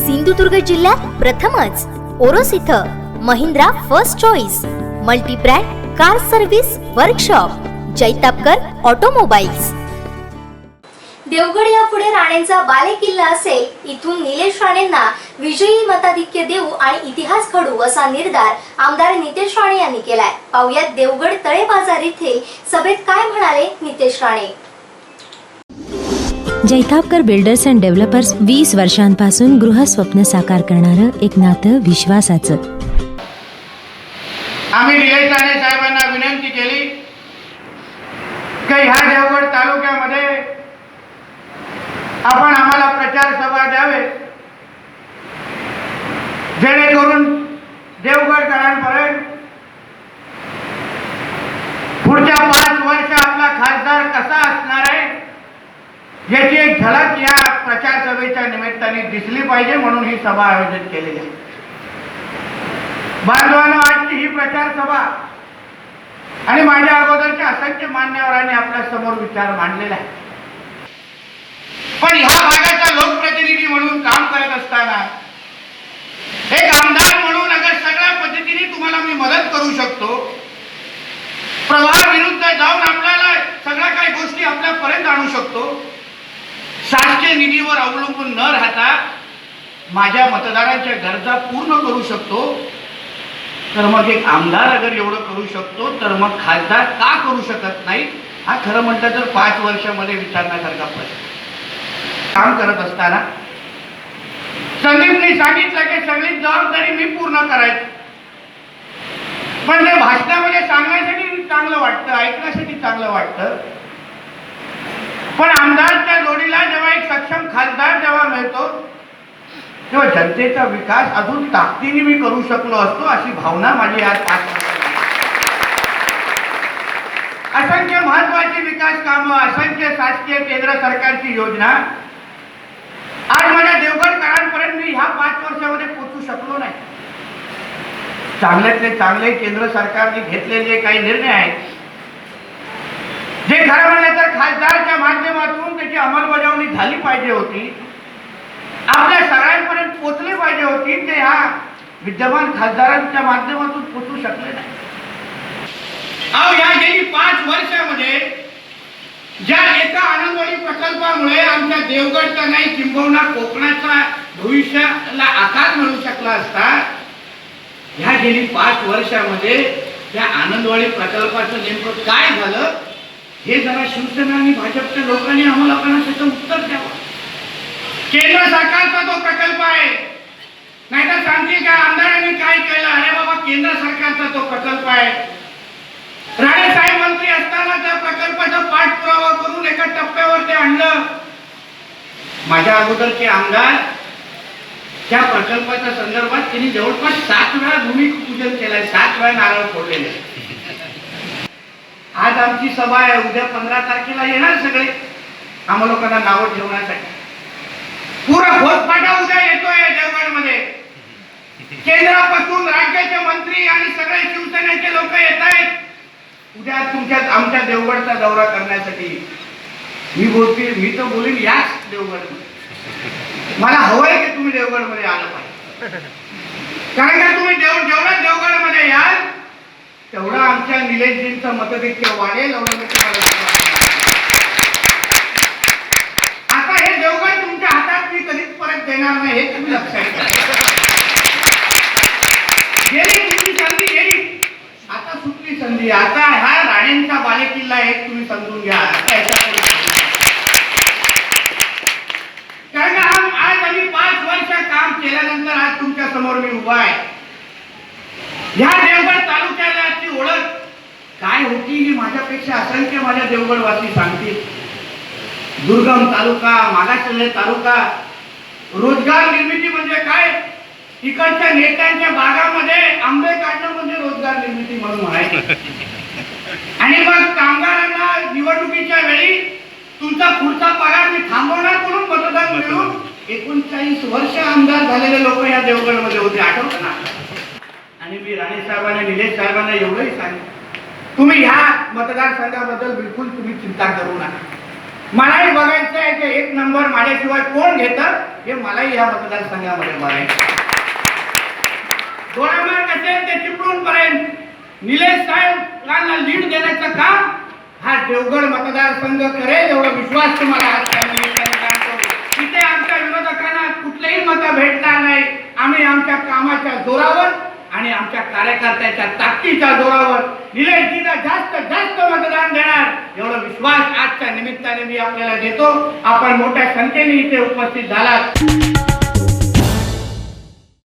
सिंधुदुर्ग जिल्ह्यात प्रथमच ओरोस इथं Mahindra first choice multi brand car service workshop Jaitapkar automobiles. Devgad या पुढे राणेंचा बाले किल्ला असेल इथून निलेश राणेंना विजयी मताधिक्य देऊ आणि इतिहास घडू असा निर्धार आमदार नितेश राणे यांनी केलाय. पाहुयात देवगड तळे बाजार येथील सभेत काय म्हणाले Nitesh Rane? Jaitapkar builders and developers वीस वर्षांपासून गृहस्वप्न साकार करणारं एक नातं विश्वासाचं. आम्ही निलेश राणे साहेबांना विनंती केली की ह्या देवगड तालुक्यामध्ये आपण आम्हाला प्रचार सभा द्यावे. जेणेकरून देवगडकरांपर्यंत पुढच्या पाच वर्ष आपला खासदार कसा असणार आहे याची एक झलक या प्रचार सभेच्या निमित्ताने दिसली पाहिजे म्हणून ही सभा आयोजित केलेली आहे. बांधवांनो आजची ही प्रचार सभा. आणि माझ्या अगोदरच्या असंख्य मान्यवरांनी आपल्यासमोर विचार मांडलेला आहे. पण ह्या भागाचा लोकप्रतिनिधी म्हणून काम करत असताना एक आमदार म्हणून अगर सगळ्या पद्धतीने तुम्हाला मी मदत करू शकतो प्रवाहाविरुद्ध जाऊन आपल्याला सगळ्या काही गोष्टी आपल्यापर्यंत आणू शकतो शासकीय निधीवर अवलंबून न राहता माझ्या मतदारांच्या गरजा पूर्ण करू शकतो. तर मग एक आमदार अगर एवढं करू शकतो तर मग खासदार का करू शकत नाही? हा खरं म्हटलं तर पाच वर्षामध्ये विचारण्यासारखा प्रश्न. काम करत असताना संदीपने सांगितलं की सगळी जबाबदारी मी पूर्ण करायची. पण ते भाषणामध्ये सांगण्यासाठी चांगलं वाटतं ऐकण्यासाठी चांगलं वाटतं. पण आमदारच्या जोडीला जेव्हा एक सक्षम खासदार जेव्हा मिळतो तेव्हा जनतेचा विकास अजून ताकदीने मी करू शकलो असतो अशी भावना माझी आज पाच असंख्य महत्वाची विकास कामं असंख्य शासकीय केंद्र सरकारची योजना. आज माझ्या देवगडकरांपर्यंत मी ह्या पाच वर्षामध्ये पोचू शकलो नाही. चांगल्यातले चांगले केंद्र सरकारने घेतलेले काही निर्णय आहेत. जे खरं म्हणलं तर खासदार अंमलबजावणी झाली पाहिजे होती. आपल्या सगळ्यांपर्यंत पोचले पाहिजे होती. ते ह्या विद्यमान खासदारांच्या माध्यमातून पोचू शकले नाही. अहो या गेली पाच वर्षामध्ये ज्या एका आनंदवाडी प्रकल्पामुळे आमच्या देवगडचा नाही किंबहुना कोकणाचा भविष्याला आकार मिळू शकला असता ह्या गेली पाच वर्षामध्ये त्या आनंदवाडी प्रकल्पाचं नेमकं काय झालं? हे जरा शिवसेना आणि भाजपच्या लोकांनी आम्हाला पण त्याचं उत्तर द्यावं. केंद्र सरकारचा तो प्रकल्प आहे नाहीतर सांगतील का आमदारांनी काय केलं? अरे बाबा केंद्र सरकारचा तो प्रकल्प आहे. राणे साहेब मंत्री असताना त्या प्रकल्पाचा पाठपुरावा करून एका टप्प्यावर ते आणलं. माझ्या अगोदरचे आमदार त्या प्रकल्पाच्या संदर्भात त्यांनी जवळपास सात वेळा भूमिपूजन केलंय सात वेळा नारळ फोडलेले. आज आमची सभा आहे उद्या पंधरा तारखेला येणार सगळे. आम्हा लोकांना नावं ठेवण्यासाठी. पुरा घोषपाटा उद्या येतोय देवगडमध्ये. केंद्रापासून राज्याचे मंत्री आणि सगळे शिवसेनेचे लोक येत आहेत. उद्या तुमच्या आमच्या देवगडचा दौरा करण्यासाठी. मी बोलते मी तर बोलीन याच देवगडमध्ये. मला हवंय की तुम्ही देवगडमध्ये आलं पाहिजे. कारण का तुम्ही देव जेवढं देवगडमध्ये याल तेवढं आमच्या निलेशजींचं मतधिक्य वाढेल एवढं मी तुम्हाला आता हे देवगड तुमच्या हातात मी कधीच परत देणार नाही हे तुम्ही लक्षात घ्या गेली तुमची संधी गेली आता सुटली संधी. आता हा राणेंचा बालेकिल्ला एक तुम्ही समजून घ्या. कारण का आज आम्ही पाच वर्ष काम केल्यानंतर आज तुमच्यासमोर मी उभा आहे. ह्या काय होती ही माझ्यापेक्षा असंख्य माझ्या देवगडवासी सांगतील. दुर्गम तालुका मागासलेला तालुका रोजगार निर्मिती म्हणजे काय? इकडच्या नेत्यांच्या बागामध्ये आंबे काढणं म्हणजे रोजगार निर्मिती म्हणून म्हणायचे आणि मग कामगारांना निवडणुकीच्या वेळी तुमचा पुढचा पगार मी थांबवणार म्हणून मतदान मिळून एकोणचाळीस वर्ष आमदार झालेले लोक या देवगडमध्ये होते. आठवतं ना? आणि मी राणे साहेबांना निलेश साहेबांना एवढंही सांगितलं तुम्ही ह्या मतदारसंघाबद्दल बिलकुल तुम्ही चिंता करू नका. मलाही बघायचं आहे की एक नंबर माझ्याशिवाय कोण घेतं हे मलाही या मतदारसंघामध्ये बघायचं आहे. मार्ग असेल ते चिपळूण पर्यंत. निलेश साहेबांना लीड देण्याचं काम हा देवगड मतदारसंघ करेल एवढा विश्वास तुम्हाला आज तिथे आमच्या विरोधकांना कुठलेही मतं भेटणार नाही. आम्ही आमच्या कामाच्या जोरावर आणि आमच्या कार्यकर्त्याच्या ताकदीच्या जोरावर निलेशजीला जास्त जास्त मतदान देणार. एवढा विश्वास आजच्या निमित्ताने मी आपल्याला देतो. आपण मोठ्या संख्येने इथे उपस्थित झालात.